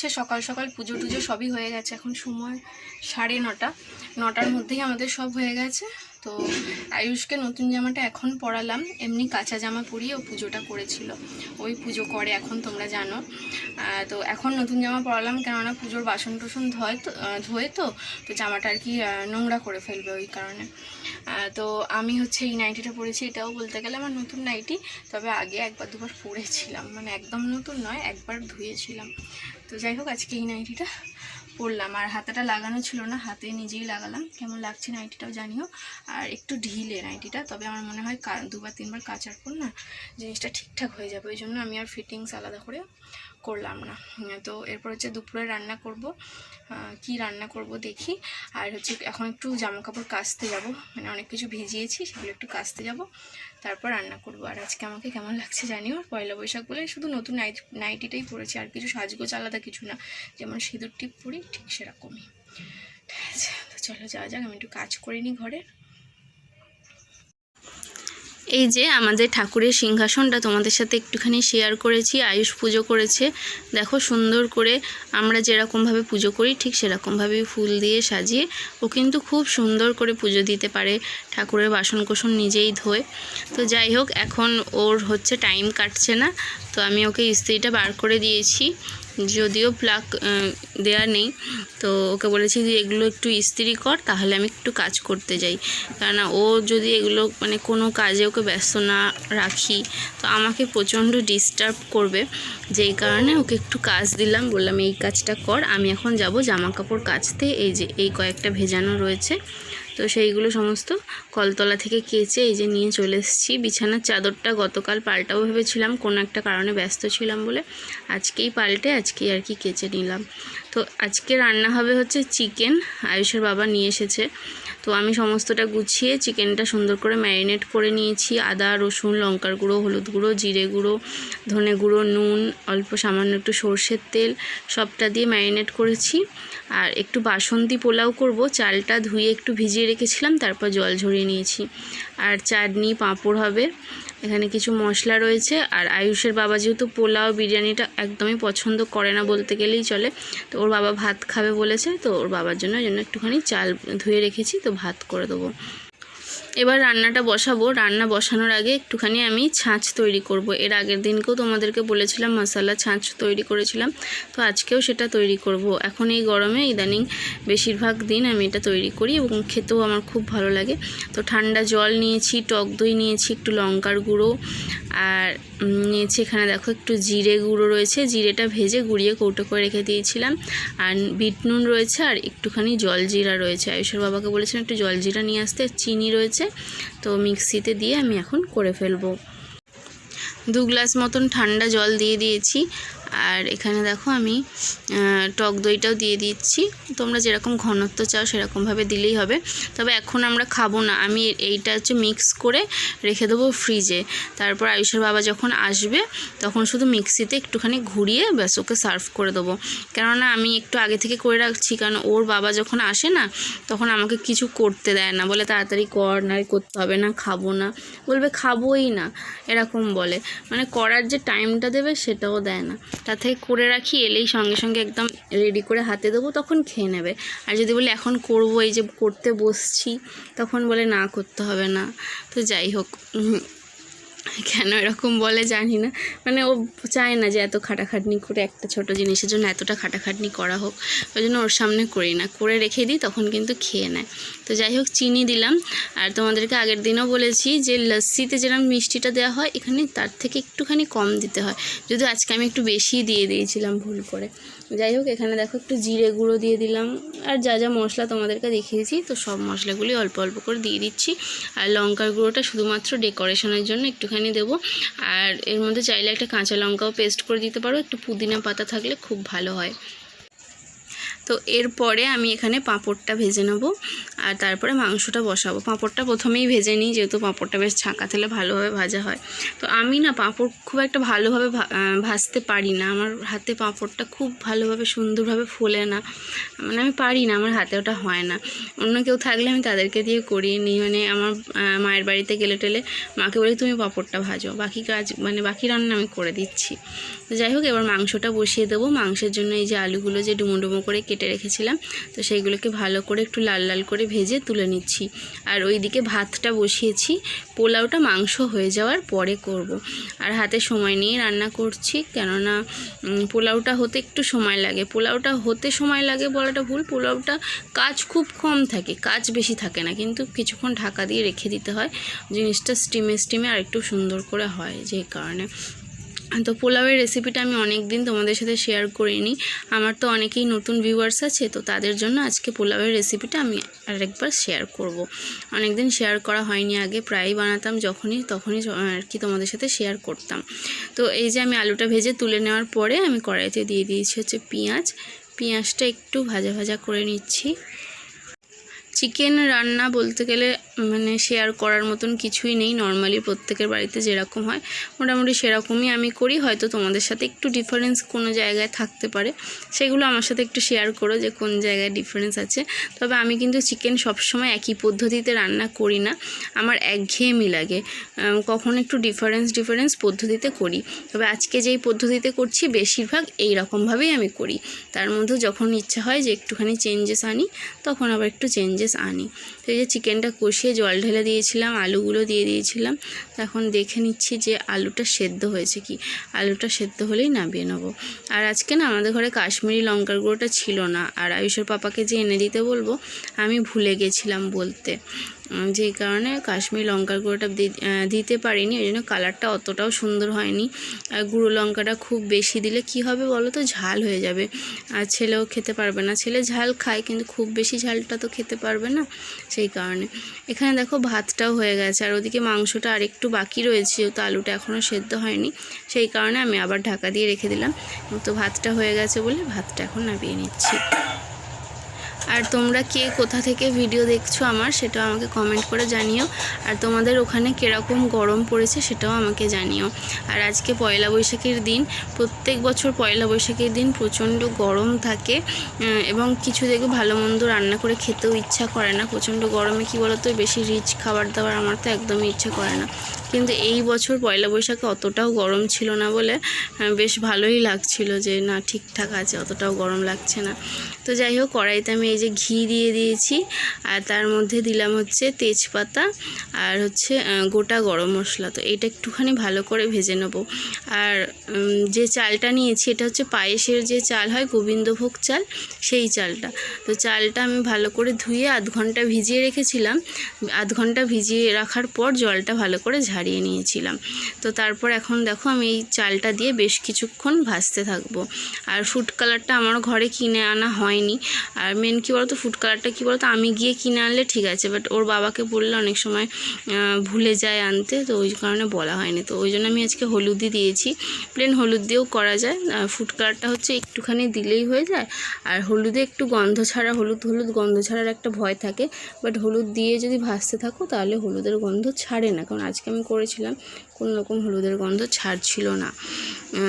হচ্ছে, সকাল সকাল পুজো টুজো সবই হয়ে গেছে। এখন সময় সাড়ে নটা। নটার মধ্যেই আমাদের সব হয়ে গেছে। তো আয়ুষকে নতুন জামাটা এখন পরালাম। এমনি কাঁচা জামা পরিয়ে ও পুজোটা করেছিল। ওই পুজো করে এখন, তোমরা জানো। তো এখন নতুন জামা পরালাম কেননা পুজোর বাসন টসন ধোয় তো ধোয়ে তো তো জামাটা আর কি নোংরা করে ফেলবে ওই কারণে। তো আমি হচ্ছে এই নাইটিটা পরেছি, এটাও বলতে গেলে আমার নতুন নাইটি। তবে আগে একবার দুবার পরেছিলাম। মানে একদম নতুন নয়, একবার ধুয়েছিলাম। তো যাই হোক, আজকে এই নাইটিটা পরলাম। আর হাতাটা লাগানো ছিল না, হাতে নিজেই লাগালাম। কেমন লাগছে নাইটিটাও জানিও। আর একটু ঢিলে নাইটিটা, তবে আমার মনে হয় দুবার, তিনবার কাচার পর না জিনিসটা ঠিকঠাক হয়ে যাবে। ওই জন্য আমি আর ফিটিংস আলাদা করে করলাম না। তো এরপর হচ্ছে দুপুরে রান্না করব। কি রান্না করব দেখি। আর হচ্ছে এখন একটু জামা কাপড় কাচতে যাব। মানে অনেক কিছু ভিজিয়েছি, সেগুলো একটু কাচতে যাব। তারপর রান্না করব। আর আজকে আমাকে কেমন লাগছে জানিও? পয়লা বৈশাখ বলে শুধু নতুন নাইট নাইটিটাই পরেছি আর কিছু সাজগোজ আলাদা কিছু না। যেমন সিঁদুর টিপ পরি ঠিক সেরকমই। ঠিক আছে তো চলো যাওয়া যাক, আমি একটু কাজ করে নিই ঘরে। এই যে আমাদের ঠাকুরের সিংহাসনটা তোমাদের সাথে একটুখানি শেয়ার করেছি, আয়ুষ পুজো করেছে। দেখো সুন্দর করে আমরা যেরকমভাবে পুজো করি, ঠিক সেরকমভাবে ফুল দিয়ে সাজিয়ে ও কিন্তু খুব সুন্দর করে পুজো দিতে পারে ঠাকুরের বাসন কোসন নিজেই ধোয়। তো যাই হোক, এখন ওর হচ্ছে টাইম কাটছে না, তো আমি ওকে ইস্ত্রিটা বার করে দিয়েছি। যদিও প্লাগ দেয়া নেই, তো ওকে বলেছি যে এগুলো একটু ইস্ত্রি কর, তাহলে আমি একটু কাজ করতে যাই। কেননা ও যদি এগুলো মানে কোনো কাজে ওকে ব্যস্ত না রাখি, তো আমাকে প্রচণ্ড ডিস্টার্ব করবে। যেই কারণে ওকে একটু কাজ দিলাম, বললাম, এই কাজটা কর, আমি এখন যাব জামা কাপড় কাচতে। এই যে, এই কয়েকটা ভেজানো রয়েছে। তো সেইগুলো সমস্ত কলতলা থেকে কেচে এই যে নিয়ে চলে এসেছি। বিছানার চাদরটা গতকাল পাল্টাও ভেবেছিলাম, কোনো একটা কারণে ব্যস্ত ছিলাম বলে আজকেই পাল্টে, আজকেই আর কি কেচে নিলাম। তো আজকে রান্না হবে হচ্ছে চিকেন, আয়ুষের বাবা নিয়ে এসেছে। তো আমি সমস্তটা গুছিয়ে চিকেনটা সুন্দর করে ম্যারিনেট করে নিয়েছি। আদা, রসুন, লঙ্কার গুঁড়ো, হলুদ গুঁড়ো, জিরে গুঁড়ো, ধনে গুঁড়ো, নুন, অল্প সামান্য একটু সর্ষের তেল সবটা দিয়ে ম্যারিনেট করেছি। আর একটু বাসন্তী পোলাও করব। চালটা ধুয়ে একটু ভিজিয়ে রেখেছিলাম, তারপর জল ঝরিয়ে নিয়েছি। আর চাটনি, পাঁপড় হবে। এখানে কিছু মশলা রয়েছে, আর আয়ুষের বাবা যেহেতু পোলাও বিরিয়ানিটা একদমই পছন্দ করে না বলতে গেলেই চলে। তো ওর বাবা ভাত খাবে বলেছে, তো ওর বাবার জন্য জন্য একটুখানি চাল ধুয়ে রেখেছি, তো ভাত করে দেবো। এবার রান্নাটা বসাবো। রান্না বসানোর আগে একটুখানি আমি ছাঁচ তৈরি করব। এর আগের দিনকেও তোমাদেরকে বলেছিলাম মশলা ছাঁচ তৈরি করেছিলাম। তো আজকেও সেটা তৈরি করব। এখন এই গরমে ইদানিং বেশিরভাগ দিন আমি এটা তৈরি করি এবং খেতেও আমার খুব ভালো লাগে। তো ঠান্ডা জল নিয়েছি, টক দই নিয়েছি, একটু লঙ্কার গুঁড়ো আর নিয়েছি এখানে দেখো একটু জিরে গুঁড়ো রয়েছে। জিরেটা ভেজে গুঁড়িয়ে কৌটো করে রেখে দিয়েছিলাম। আর বিট নুন রয়েছে আর একটুখানি জল জিরা রয়েছে। আয়ুষের বাবাকে বলেছিলাম একটু জল জিরা নিয়ে আসতে। চিনি রয়েছে তো মিক্সিতে দিয়ে আমি এখন করে ফেলব। দু গ্লাস মতন ঠান্ডা জল দিয়ে দিয়েছি। আর এখানে দেখো আমি টক দইটাও দিয়ে দিচ্ছি। তোমরা যেরকম ঘনত্ব চাও সেরকমভাবে দিলেই হবে। তবে এখন আমরা খাব না। আমি এইটা হচ্ছে মিক্স করে রেখে দেবো ফ্রিজে তারপর আয়ুষের বাবা যখন আসবে, তখন শুধু মিক্সিতে একটুখানি ঘুরিয়ে ব্যাস ওকে সার্ভ করে দেবো। কেননা আমি একটু আগে থেকে করে রাখছি, কারণ ওর বাবা যখন আসে না, তখন আমাকে কিছু করতে দেয় না। বলে, তাড়াতাড়ি কর না করতে হবে না, খাব না। বলবে, খাবোই না। এরকম বলে। মানে করার যে টাইমটা দেবে সেটাও দেয় না। তার থেকে করে রাখি, এলেই সঙ্গে সঙ্গে একদম রেডি করে হাতে দেবো, তখন খেয়ে নেবে। আর যদি বলে এখন করব, এই যে করতে বসছি, তখন বলে না, করতে হবে না। তো যাই হোক কেন এরকম বলে জানি না। মানে ও চায় না যে এত খাটাখাটনি করে একটা ছোট জিনিসের জন্য এতটা খাটাখাটনি করা হোক। ওই জন্য ওর সামনে করি না। করে রেখে দিই, তখন কিন্তু খেয়ে নেয়। তো যাই হোক, চিনি দিলাম। আর তোমাদেরকে আগের দিনও বলেছি যে লস্যিতে যেরকম মিষ্টিটা দেওয়া হয়, এখানে তার থেকে একটুখানি কম দিতে হয়। যদিও আজকে আমি একটু বেশি দিয়ে দিয়েছিলাম ভুল করে। যাই হোক, এখানে দেখো একটু জিরে গুঁড়ো দিয়ে দিলাম। আর যা যা মশলা তোমাদেরকে দেখিয়েছি, তো সব মশলাগুলি অল্প অল্প করে দিয়ে দিচ্ছি। আর লঙ্কার গুঁড়োটা শুধুমাত্র ডেকোরেশনের জন্য একটুখানি দেবো। আর এর মধ্যে চাইলে একটা কাঁচা লঙ্কাও পেস্ট করে দিতে পারো। একটু পুদিনা পাতা থাকলে খুব ভালো হয়। তো এরপরে আমি এখানে পাঁপড়টা ভেজে নেব আর তারপরে মাংসটা বসাবো। পাঁপড়টা প্রথমেই ভেজে নিই, যেহেতু পাঁপড়টা বেশ ছাঁকা তেলে ভালোভাবে ভাজা হয়। তো আমি না পাঁপড় খুব একটা ভালোভাবে ভাজতে পারি না। আমার হাতে পাঁপড়টা খুব ভালোভাবে সুন্দরভাবে ফোলে না। মানে আমি পারি না, আমার হাতে ওটা হয় না। অন্য কেউ থাকলে আমি তাদেরকে দিয়ে করিয়ে নিই। মানে আমার মায়ের বাড়িতে গেলে টেলে মাকে বলি, তুমি পাঁপড়টা ভাজো। বাকি কাজ মানে বাকি রান্না আমি করে দিচ্ছি। তো যাই হোক, এবার মাংসটা বসিয়ে দেবো। মাংসের জন্য এই যে আলুগুলো যে ডুমো ডুমো করে কেটে রেখেছিলাম, তো সেইগুলোকে ভালো করে একটু লাল লাল করে ভেজে তুলে নিচ্ছি। আর ওইদিকে ভাতটা বসিয়েছি। পোলাওটা মাংস হয়ে যাওয়ার পরে করব। আর হাতে সময় নিয়ে রান্না করছি, কেননা পোলাওটা হতে একটু সময় লাগে। পোলাওটা হতে সময় লাগে বলাটা ভুল, পোলাওটা কাজ খুব কম থাকে, কাজ বেশি থাকে না। কিন্তু কিছুক্ষণ ঢাকা দিয়ে রেখে দিতে হয়। জিনিসটা স্টিমে স্টিমে আর একটু সুন্দর করে হয় যে কারণে। তো পোলাওয়ের রেসিপিটা আমি অনেক দিন তোমাদের সাথে শেয়ার করিনি। আমার তো অনেকেই নতুন ভিউয়ার্স আছে, তো তাদের জন্য আজকে পোলাওয়ের রেসিপিটা আমি আরেকবার শেয়ার করব। অনেক দিন শেয়ার করা হয়নি আগে, প্রায়ই বানাতাম যখনই, তখনই আর কি তোমাদের সাথে শেয়ার করতাম। তো এই যে আমি আলুটা ভেজে তুলে নেওয়ার পরে আমি কড়াইতে দিয়ে দিয়েছি হচ্ছে পেঁয়াজ। পেঁয়াজটা একটু ভাজা ভাজা করে নিচ্ছি। চিকেন রান্না বলতে গেলে মানে শেয়ার করার মতন কিছুই নেই। নর্মালি প্রত্যেকের বাড়িতে যেরকম হয়, মোটামুটি সেরকমই আমি করি। হয়তো তোমাদের সাথে একটু ডিফারেন্স কোনো জায়গায় থাকতে পারে। সেগুলো আমার সাথে একটু শেয়ার করো যে কোন জায়গায় ডিফারেন্স আছে। তবে আমি কিন্তু চিকেন সবসময় একই পদ্ধতিতে রান্না করি না। আমার একঘেয়েমি লাগে। কখন একটু ডিফারেন্স ডিফারেন্স পদ্ধতিতে করি। তবে আজকে যেই পদ্ধতিতে করছি, বেশিরভাগ এই রকমভাবেই আমি করি। তার মধ্যে যখন ইচ্ছা হয় যে একটুখানি চেঞ্জেস আনি, তখন আবার একটু চেঞ্জেস আনি। তো এই যে চিকেনটা কষিয়ে জল ঢেলে দিয়েছিলাম, আলুগুলো দিয়ে দিয়েছিলাম। এখন দেখে নিচ্ছি যে আলুটা সেদ্ধ হয়েছে কি। আলুটা সেদ্ধ হলেই নামিয়ে নেব। আর আজকে না আমাদের ঘরে কাশ্মীরি লঙ্কার গুঁড়োটা ছিল না। আর আয়ুষের পাপাকে যে এনে দিতে বলব, আমি ভুলে গেছিলাম বলতে। যেই কারণে কাশ্মীর লঙ্কার গুঁড়োটা দিতে পারিনি, ওই জন্য কালারটা অতটাও সুন্দর হয়নি। আর গুঁড়ো লঙ্কাটা খুব বেশি দিলে কি হবে বলো তো? ঝাল হয়ে যাবে। আর ছেলেও খেতে পারবে না। ছেলে ঝাল খায়, কিন্তু খুব বেশি ঝালটা তো খেতে পারবে না সেই কারণে। এখানে দেখো ভাতটাও হয়ে গেছে। আর ওদিকে মাংসটা আর একটু বাকি রয়েছে, যেহেতু আলুটা এখনও সেদ্ধ হয়নি, সেই কারণে আমি আবার ঢাকা দিয়ে রেখে দিলাম। তো ভাতটা হয়ে গেছে বলে ভাতটা এখন নামিয়ে নিচ্ছি। আর তোমরা কে কোথা থেকে ভিডিও দেখছ আমার, সেটাও আমাকে কমেন্ট করে জানিও। আর তোমাদের ওখানে কীরকম গরম পড়েছে সেটাও আমাকে জানিও। আর আজকে পয়লা বৈশাখের দিন, প্রত্যেক বছর পয়লা বৈশাখের দিন প্রচণ্ড গরম থাকে এবং কিছু দেখবে ভালো মন্দ রান্না করে খেতেও ইচ্ছা করে না। প্রচণ্ড গরমে কী বলতো, বেশি রিচ খাবার দাবার আমার তো একদমই ইচ্ছা করে না। কিন্তু এই বছর পয়লা বৈশাখে অতটাও গরম ছিল না বলে বেশ ভালোই লাগছিল যে না, ঠিকঠাক আছে, অতটাও গরম লাগছে না। তো যাই হোক, কড়াইতে আমি এই যে ঘি দিয়ে দিয়েছি, আর তার মধ্যে দিলাম হচ্ছে তেজপাতা আর হচ্ছে গোটা গরম মশলা। তো এটা একটুখানি ভালো করে ভেজে নেব। আর যে চালটা নিয়েছি, এটা হচ্ছে পায়েসের যে চাল হয়, গোবিন্দভোগ চাল, সেই চালটা। তো চালটা আমি ভালো করে ধুয়ে আধ ঘণ্টা ভিজিয়ে রেখেছিলাম। আধ ঘণ্টা ভিজিয়ে রাখার পর জলটা ভালো করে ঝারিয়ে নিয়েছিলাম। তো তারপর এখন দেখো আমি এই চালটা দিয়ে বেশ কিছুক্ষণ ভাজতে থাকব। আর ফুড কালারটা আমার ঘরে কিনে আনা হয়নি। আর মেন কী বলতো ফুড কালারটা কী বলতো, আমি গিয়ে কিনে আনলে ঠিক আছে বাট ওর বাবাকে বললে অনেক সময় ভুলে যায় আনতে, তো ওই কারণে বলা হয়নি। তো ওই জন্য আমি আজকে হলুদই দিয়েছি। প্লেন হলুদ দিয়েও করা যায়। ফুড কালারটা হচ্ছে একটুখানি দিলেই হয়ে যায়। আর হলুদে একটু গন্ধ ছাড়া, হলুদ হলুদ গন্ধ ছাড়ার একটা ভয় থাকে। বাট হলুদ দিয়ে যদি ভাজতে থাকো, তাহলে হলুদের গন্ধ ছাড়ে না। কারণ আজকে আমি করেছিলাম, কোনো রকম হলুদের গন্ধ ছাড়ছিল না।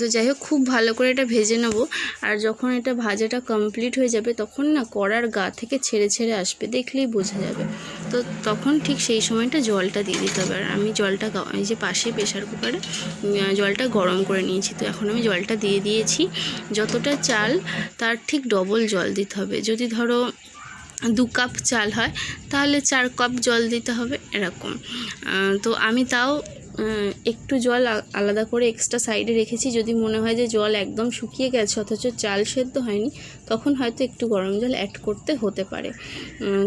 তো যাই হোক, খুব ভালো করে এটা ভেজে নেব। আর যখন এটা ভাজাটা কমপ্লিট হয়ে যাবে, তখন না কড়ার গা থেকে ছেড়ে ছেড়ে আসবে, দেখলেই বোঝা যাবে। তো তখন ঠিক সেই সময়টা জলটা দিয়ে দিতে হবে। আর আমি জলটা এই যে পাশে প্রেশার কুকারে জলটা গরম করে নিয়েছি। তো এখন আমি জলটা দিয়ে দিয়েছি। যতটা চাল, তার ঠিক ডবল জল দিতে হবে। যদি ধরো দু কাপ চাল হয় তাহলে চার কাপ জল দিতে হবে এরকম। তো আমি তাও একটু জল আলাদা করে এক্সট্রা সাইডে রেখেছি। যদি মনে হয় যে জল একদম শুকিয়ে গেছে, অথচ চাল সেদ্ধ হয়নি, তখন হয়তো একটু গরম জল অ্যাড করতে হতে পারে।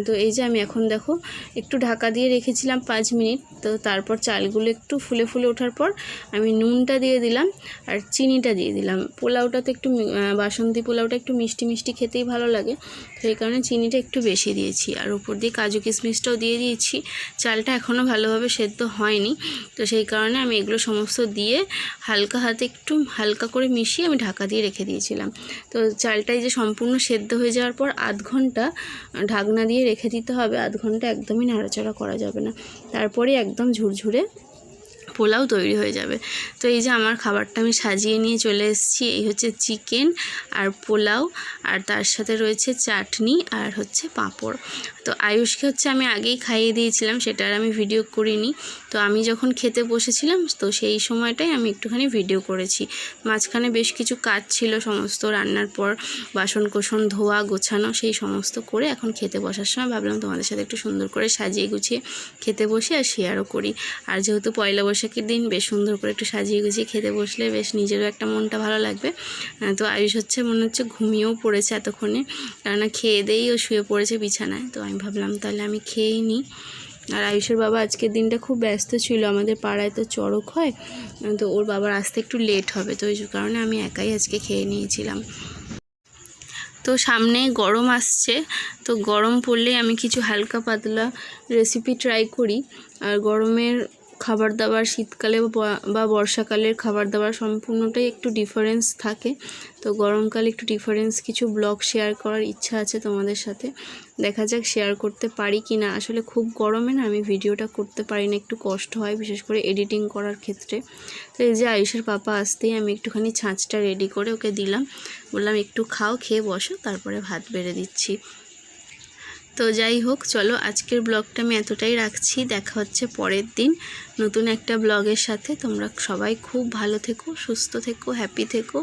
তো এই যে আমি এখন দেখো, একটু ঢাকা দিয়ে রেখেছিলাম পাঁচ মিনিট। তো তারপর চালগুলো একটু ফুলে ফুলে ওঠার পর আমি নুনটা দিয়ে দিলাম আর চিনিটা দিয়ে দিলাম। পোলাওটা তো একটু বাসন্তী পোলাওটা একটু মিষ্টি মিষ্টি খেতেই ভালো লাগে। তো সেই কারণে চিনিটা একটু বেশি দিয়েছি। আর উপর দিয়ে কাজু কিশমিশটাও দিয়ে দিয়েছি। চালটা এখনও ভালোভাবে সেদ্ধ হয়নি। তো সেই সেই কারণে আমি এগুলো সমস্ত দিয়ে হালকা হাতে একটু হালকা করে মিশিয়ে আমি ঢাকা দিয়ে রেখে দিয়েছিলাম। তো চালটাই যে সম্পূর্ণ সেদ্ধ হয়ে যাওয়ার পর আধ ঘণ্টা ঢাকনা দিয়ে রেখে দিতে হবে। আধ ঘণ্টা একদমই নাড়াচাড়া করা যাবে না। তারপরে একদম ঝুরঝুরে পোলাও তৈরি হয়ে যাবে। তো এই যে আমার খাবারটা আমি সাজিয়ে নিয়ে চলে এসেছি, এই হচ্ছে চিকেন আর পোলাও, আর তার সাথে রয়েছে চাটনি আর হচ্ছে পাঁপড়। তো আয়ুষকে হচ্ছে আমি আগেই খাইয়ে দিয়েছিলাম, সেটা আর আমি ভিডিও করিনি। তো আমি যখন খেতে বসেছিলাম, তো সেই সময়টাই আমি একটুখানি ভিডিও করেছি। মাঝখানে বেশ কিছু কাজ ছিল, সমস্ত রান্নার পর বাসন কোসন ধোয়া, গোছানো, সেই সমস্ত করে এখন খেতে বসার সময় ভাবলাম তোমাদের সাথে একটু সুন্দর করে সাজিয়ে গুছিয়ে খেতে বসে আর শেয়ারও করি। আর যেহেতু পয়লা বৈশাখের দিন বেশ সুন্দর করে একটু সাজিয়ে গুছিয়ে খেতে বসলে বেশ নিজেরও একটা মনটা ভালো লাগবে। তো আয়ুষ হচ্ছে মনে হচ্ছে ঘুমিয়েও পড়েছে এতক্ষণে। কেননা খেয়ে দিয়েই ও শুয়ে পড়েছে বিছানায়। তো আমি ভাবলাম তাহলে আমি খেয়েই নিই। আর আয়ুষের বাবা আজকের দিনটা খুব ব্যস্ত ছিল। আমাদের পাড়ায় তো চড়ক হয়। তো ওর বাবার আসতে একটু লেট হবে। তো ওই কারণে আমি একাই আজকে খেয়ে নিয়েছিলাম। তো সামনে গরম আসছে। তো গরম পড়লে আমি কিছু হালকা পাতলা রেসিপি ট্রাই করি। আর গরমের খাবার দাবার শীতকালে বা- বর্ষাকালের খাবার দাবার সম্পূর্ণটাই একটু ডিফারেন্স থাকে। তো গরমকালে একটু ডিফারেন্স কিছু ব্লগ শেয়ার করার ইচ্ছা আছে তোমাদের সাথে। দেখা যাক শেয়ার করতে পারি কি না আসলে খুব গরমে না আমি ভিডিওটা করতে পারি না, একটু কষ্ট হয়, বিশেষ করে এডিটিং করার ক্ষেত্রে। তো এই যে আয়ুষের পাপা আসতেই আমি একটুখানি ছাঁচটা রেডি করে ওকে দিলাম। বললাম, একটু খাও, খেয়ে বসো, তারপরে ভাত বেড়ে দিচ্ছি। তো যাই হোক, চলো আজকের ব্লগটা আমি এতটাই রাখছি। দেখা হচ্ছে পরের দিন। নতুন একটা ব্লগের সাথে। তোমরা সবাই খুব ভালো থেকো, সুস্থ থেকো হ্যাপি থেকো।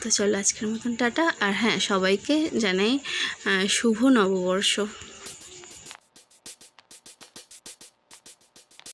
তো চলো আজকের মতন টাটা। আর হ্যাঁ সবাইকে জানাই শুভ নববর্ষ।